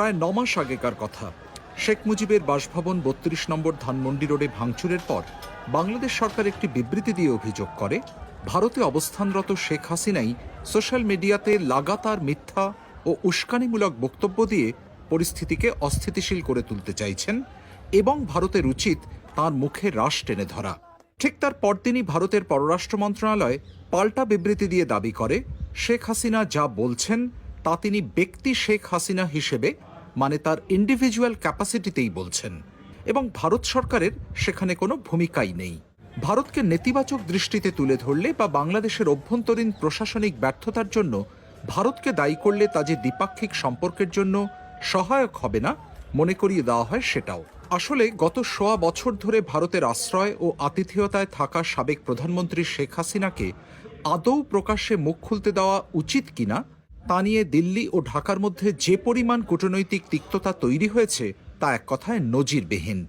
প্রায় নমাস আগেকার কথা। শেখ মুজিবের বাসভবন বত্রিশ নম্বর ধানমন্ডি রোডে ভাঙচুরের পর বাংলাদেশ সরকার একটি বিবৃতি দিয়ে অভিযোগ করে, ভারতে অবস্থানরত শেখ হাসিনাই সোশ্যাল মিডিয়াতে লাগাতার মিথ্যা ও উস্কানিমূলক বক্তব্য দিয়ে পরিস্থিতিকে অস্থিতিশীল করে তুলতে চাইছেন এবং ভারতের উচিত তার মুখে রাশ টেনে ধরা। ঠিক তার পরদিনই ভারতের পররাষ্ট্র মন্ত্রণালয় পাল্টা বিবৃতি দিয়ে দাবি করে, শেখ হাসিনা যা বলছেন তা তিনি ব্যক্তি শেখ হাসিনা হিসেবে মানে তার ইন্ডিভিজুয়াল ক্যাপাসিটিতেই বলছেন। এবং ভারত সরকারের সেখানে কোনো ভূমিকাই নেই। ভারতকে নেতিবাচক দৃষ্টিতে তুলে ধরলে বা বাংলাদেশের অভ্যন্তরীণ প্রশাসনিক ব্যর্থতার জন্য ভারতকে দায়ী করলে তা যে দ্বিপাক্ষিক সম্পর্কের জন্য সহায়ক হবে না, মনে করিয়ে দেওয়া হয় সেটাও। আসলে গত সোয়া বছর ধরে ভারতের আশ্রয় ও আতিথেয়তায় থাকা সাবেক প্রধানমন্ত্রী শেখ হাসিনাকে আদৌ প্রকাশ্যে মুখ খুলতে দেওয়া উচিত কিনা তা নিয়ে দিল্লি ও ঢাকার মধ্যে যে পরিমাণ কূটনৈতিক তিক্ততা তৈরি হয়েছে, তা এক কথায় নজিরবিহীন।